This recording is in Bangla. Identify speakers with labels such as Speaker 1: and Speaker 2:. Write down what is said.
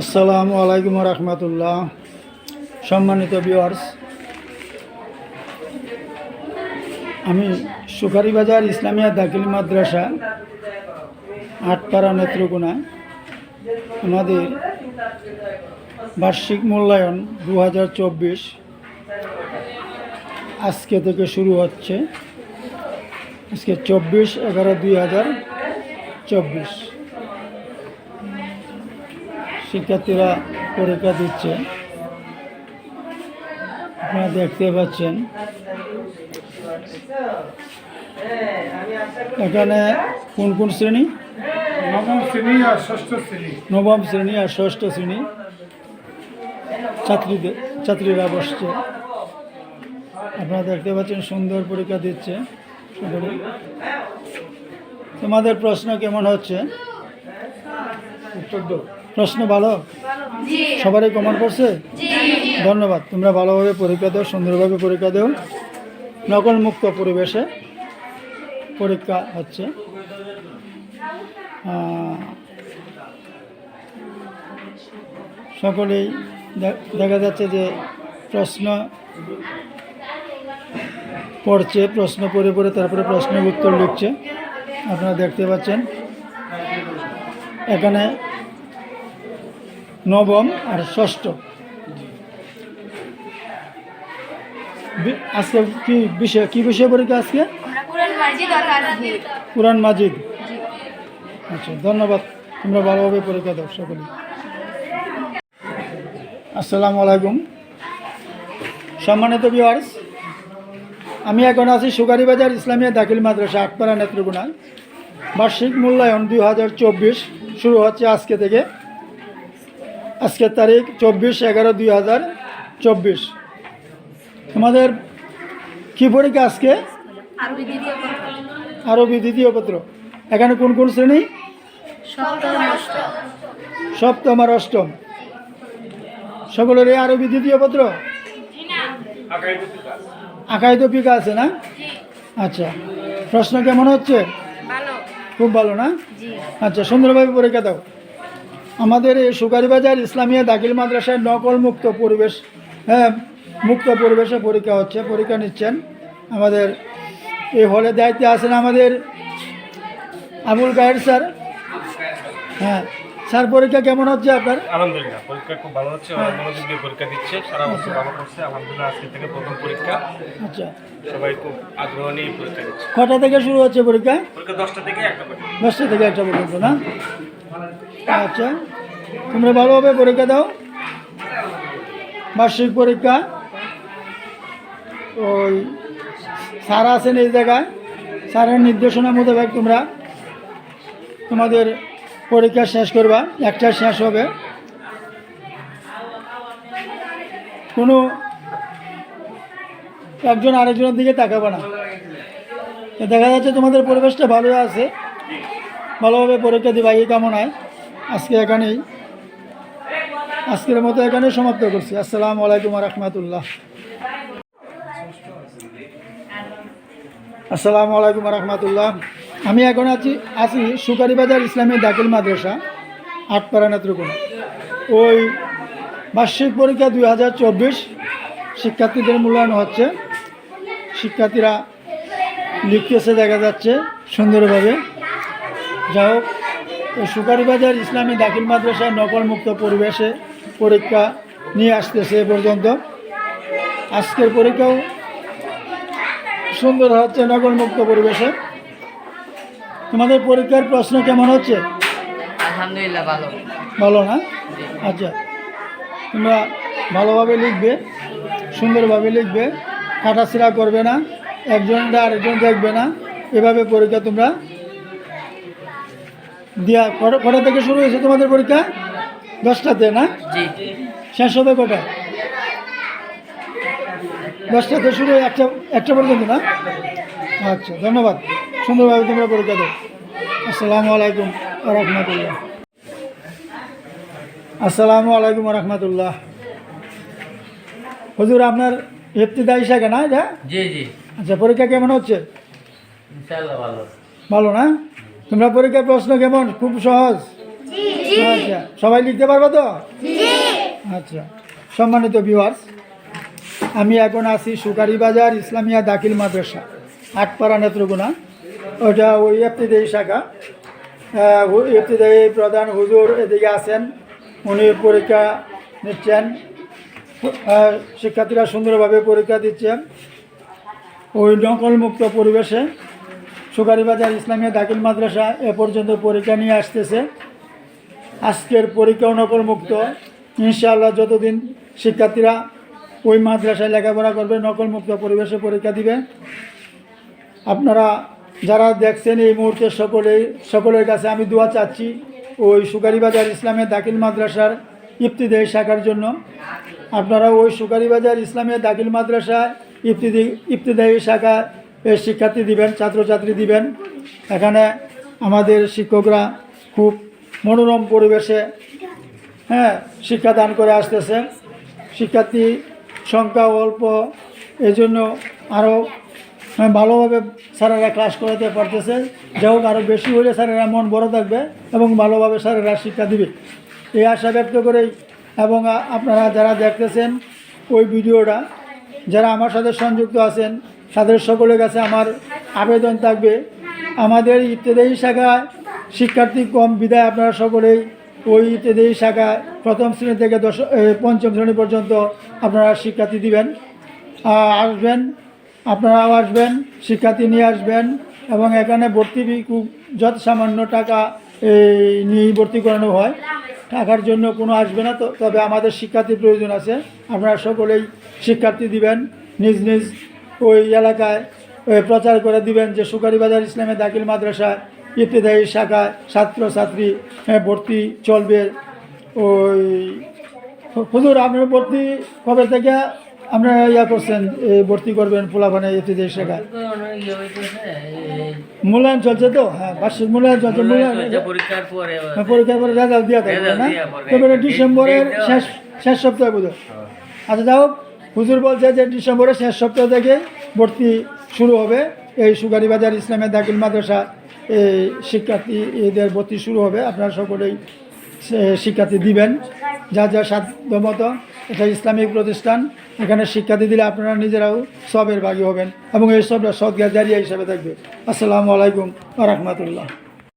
Speaker 1: আসসালামু আলাইকুম রহমতুল্লাহ। সম্মানিত ভিউয়ার্স আমি সুখারিবাজার ইসলামিয়া দাখিল মাদ্রাসা আটপাড়া নেত্রকোনা, আমাদের বার্ষিক মূল্যায়ন দু হাজার চব্বিশ আজকে থেকে শুরু হচ্ছে। আজকে চব্বিশ এগারো দুই হাজার চব্বিশ। শিক্ষার্থীরা পরীক্ষা দিচ্ছে। আপনারা দেখতে পাচ্ছেন। এখানে কোন কোন শ্রেণি?
Speaker 2: নবম শ্রেণি আর ষষ্ঠ শ্রেণি।
Speaker 1: নবম শ্রেণি আর ষষ্ঠ শ্রেণি। ছাত্রীদের ছাত্রীরা বসছে। আপনারা দেখতে পাচ্ছেন সুন্দর পরীক্ষা দিচ্ছে। তোমাদের প্রশ্ন কেমন হচ্ছে?
Speaker 2: চোদ্দ
Speaker 1: প্রশ্ন ভালো? সবারই কমন করছে? ধন্যবাদ। তোমরা ভালোভাবে পরীক্ষা দাও সুন্দরভাবে পরীক্ষা দাও। নকল মুক্ত পরিবেশে পরীক্ষা হচ্ছে। সকলেই দেখা যাচ্ছে যে প্রশ্ন পড়ছে প্রশ্ন পড়ে পড়ে তারপরে প্রশ্নের উত্তর লিখছে। আপনারা দেখতে পাচ্ছেন। এখানে নবম আর ষষ্ঠ। আজকে কি বিষয় কি বিষয় পরীক্ষা আজকে?
Speaker 3: কোরআন মাজিদ
Speaker 1: আচ্ছা ধন্যবাদ। তোমরা ভালোভাবে পরীক্ষা দাও সকলে। আসসালামু আলাইকুম। সম্মানিত ভিওয়ার্স আমি এখন আছি সুগারিবাজার ইসলামিয়া দাখিল মাদ্রাসা আটপাড়া নেত্রকোনা। বার্ষিক মূল্যায়ন দুই হাজার চব্বিশ শুরু হচ্ছে আজকে থেকে। আজকের তারিখ চব্বিশ এগারো দুই হাজার চব্বিশ। তোমাদের কী পরীক্ষা আজকে?
Speaker 3: আরবি দ্বিতীয় পত্র।
Speaker 1: এখানে কোন কোন শ্রেণি?
Speaker 3: সপ্তম
Speaker 1: আর অষ্টম। সকলের এই আরবি দ্বিতীয় পত্র? আঁকাই তো পিকা আছে না? আচ্ছা। প্রশ্ন কেমন হচ্ছে? খুব ভালো না? আচ্ছা সুন্দরভাবে পরীক্ষা দাও। আমাদের এই সুগারিবাজার ইসলামিয়া দাখিল মাদ্রাসায় নকল মুক্ত পরিবেশ হ্যাঁ মুক্ত পরিবেশে পরীক্ষা হচ্ছে পরীক্ষা নিচ্ছেন আমাদের এই হলে দায়িত্বে আছেন আমাদের আবুল গায়ের স্যার। হ্যাঁ স্যার পরীক্ষা কেমন হচ্ছে আপনার?
Speaker 4: আলহামদুলিল্লাহ পরীক্ষা খুব ভালো হচ্ছে অনেক মনোযোগ দিয়ে পরীক্ষা দিচ্ছে সারা বছর ভালো করছে আলহামদুলিল্লাহ আজকে থেকে প্রথম পরীক্ষা।
Speaker 1: আচ্ছা।
Speaker 4: সবাই খুব আগ্রহ নিয়ে পরীক্ষা দিচ্ছে।
Speaker 1: কটা থেকে শুরু হচ্ছে পরীক্ষা?
Speaker 4: পরীক্ষা দশটা থেকে একটা পর্যন্ত।
Speaker 1: দশটা থেকে একটা পর্যন্ত না? আচ্ছা তোমরা ভালোভাবে পরীক্ষা দাও। বার্ষিক পরীক্ষা। ওই স্যার আছেন এই জায়গায়। স্যারের নির্দেশনা মোতাবেক তোমরা তোমাদের পরীক্ষা শেষ করবা। একটা শেষ হবে। কোনো একজন আরেকজনের দিকে তাকাবে না। দেখা যাচ্ছে তোমাদের পরিবেশটা ভালো আছে। ভালোভাবে পরীক্ষা দিবা, এই কামনায়। আজকে এখানেই। আজকের মতো এখানেই সমাপ্ত করছি। আসসালামু আলাইকুম রহমতুল্লাহ। আসসালামু আলাইকুম রহমতুল্লাহ। আমি এখন আছি আছি সুকারিবাজার ইসলামী দাখিল মাদ্রাসা, আটপাড়া নেত্রকোনা। ওই বার্ষিক পরীক্ষা দুই হাজার চব্বিশ, শিক্ষার্থীদের মূল্যায়ন হচ্ছে। শিক্ষার্থীরা লিখতেছে, দেখা যাচ্ছে সুন্দরভাবে। যা হোক সুকারিবাজার ইসলামী দাখিল মাদ্রাসায় নকল মুক্ত পরিবেশে পরীক্ষা নিয়ে আসতেছে এ পর্যন্ত। আজকের পরীক্ষাও সুন্দর হচ্ছে নকল মুক্ত পরিবেশে। তোমাদের পরীক্ষার প্রশ্ন কেমন হচ্ছে?
Speaker 5: আলহামদুলিল্লাহ ভালো।
Speaker 1: ভালো না? আচ্ছা। তোমরা ভালোভাবে লিখবে সুন্দরভাবে লিখবে কাটাছিড়া করবে না একজনটা আরেকজন দেখবে না এভাবে পরীক্ষা তোমরা দিয়া কটা কটা থেকে শুরু হয়েছে তোমাদের পরীক্ষা? দশটাতে না? শেষ হবে কটা? দশটাতে শুরু হয়ে একটা একটা পর্যন্ত না? আচ্ছা ধন্যবাদ। সুন্দরভাবে তোমরা পরীক্ষা দাও। আসসালামু আলাইকুম রহমতুল্লাহ। আসসালামু আলাইকুম রহমতুল্লাহ। হুজুর আপনার ইফতিদায়ী শাখা না যা
Speaker 5: জি জি।
Speaker 1: আচ্ছা পরীক্ষা কেমন হচ্ছে?
Speaker 5: ভালো
Speaker 1: না? তোমরা পরীক্ষার প্রশ্ন কেমন? খুব সহজ। আচ্ছা সবাই লিখতে পারব তো? আচ্ছা সম্মানিত ভিউয়ার্স আমি এখন আছি সুকারি বাজার ইসলামিয়া দাখিল মাদ্রাসা আটপাড়া নেত্রকোনা। ওটা ওই এফতিদেয়ী শাখা। আহ, হু- প্রধান হুজুর এদিকে আছেন উনি পরীক্ষা নিচ্ছেন। শিক্ষার্থীরা সুন্দরভাবে পরীক্ষা দিচ্ছেন। ওই নকলমুক্ত পরিবেশে সুকারিবাজার ইসলামিয়া দাখিল মাদ্রাসা এ পর্যন্ত পরীক্ষা নিয়ে আসতেছে। আজকের পরীক্ষা নকলমুক্ত। ইনশাআল্লাহ যতদিন শিক্ষার্থীরা ওই মাদ্রাসায় লেখাপড়া করবে, নকলমুক্ত পরিবেশে পরীক্ষা দিবে। আপনারা যারা দেখছেন এই মুহূর্তে সকলেই সকলের কাছে আমি দোয়া চাচ্ছি ওই সুকারিবাজার ইসলামিয়া দাখিল মাদ্রাসার ইফতিদেয়ী শাখার জন্য। আপনারা ওই সুকারিবাজার ইসলামিয়া দাখিল মাদ্রাসা ইফতিদি, ইফতিদায়ী শাখা শিক্ষার্থী দিবেন ছাত্রছাত্রী দিবেন। এখানে আমাদের শিক্ষকরা খুব মনোরম পরিবেশে হ্যাঁ শিক্ষাদান করে আসতেছে শিক্ষার্থী সংখ্যা অল্প এজন্য আরও হ্যাঁ, ভালোভাবে স্যারেরা ক্লাস করাতে পারতেছে। যাই হোক আরও বেশি হলে স্যারেরা মন বড় থাকবে এবং ভালোভাবে স্যারেরা শিক্ষা দিবে। এই আশা ব্যক্ত করেই এবং আপনারা যারা দেখতেছেন ওই ভিডিওটা যারা আমার সাথে সংযুক্ত আছেন তাদের সকলের কাছে আমার আবেদন থাকবে। আমাদের ইত্যাদি শাখায় শিক্ষার্থী কম বিদায় আপনারা সকলেই ওই ইত্যাদি শাখায় প্রথম শ্রেণি থেকে দশ পঞ্চম শ্রেণি পর্যন্ত আপনারা শিক্ষার্থী দিবেন। আসবেন, আপনারাও আসবেন, শিক্ষার্থী নিয়ে আসবেন এবং এখানে ভর্তি খুব যত সামান্য টাকা নিয়েই ভর্তি করানো হয়, টাকার জন্য কোনো আসবে না, তো, তবে আমাদের শিক্ষার্থীর প্রয়োজন আছে। আপনারা সকলেই শিক্ষার্থী দিবেন, নিজ নিজ ওই এলাকায় প্রচার করে দিবেন যে সুকারিবাজার ইসলামের দাখিল মাদ্রাসা ইত্যাদি শাখায় ছাত্রছাত্রী ভর্তি চলবে। ওই হুজুর আপনার ভর্তি কবে থেকে? আপনারা ইয়া করছেন ভর্তি করবেন পোলাপানে ইত্যাদি শাখায় মূল্যায়ন চলছে তো? হ্যাঁ বার্ষিক মূল্যায়ন চলছে মূল্যায়ন
Speaker 5: পরীক্ষার পরে
Speaker 1: হ্যাঁ, রেজাল্ট দিয়ে থাকবে না? ডিসেম্বরের শেষ শেষ সপ্তাহে বোধ আচ্ছা যাই হোক। হুজুর বলছে যে ডিসেম্বরের শেষ সপ্তাহ থেকে ভর্তি শুরু হবে। এই সুগারিবাজার ইসলামের দাখিল মাদ্রাসা, এই শিক্ষার্থী এদের ভর্তি শুরু হবে। আপনারা সকলেই শিক্ষার্থী দিবেন। যা যা সাধ্য মতো। এটা ইসলামিক প্রতিষ্ঠান। এখানে শিক্ষার্থী দিলে আপনারা নিজেরাও সবের ভাগী হবেন এবং এই সবটা সৎ জারিয়া হিসাবে থাকবে। আসসালামু আলাইকুম রহমতুল্লাহ।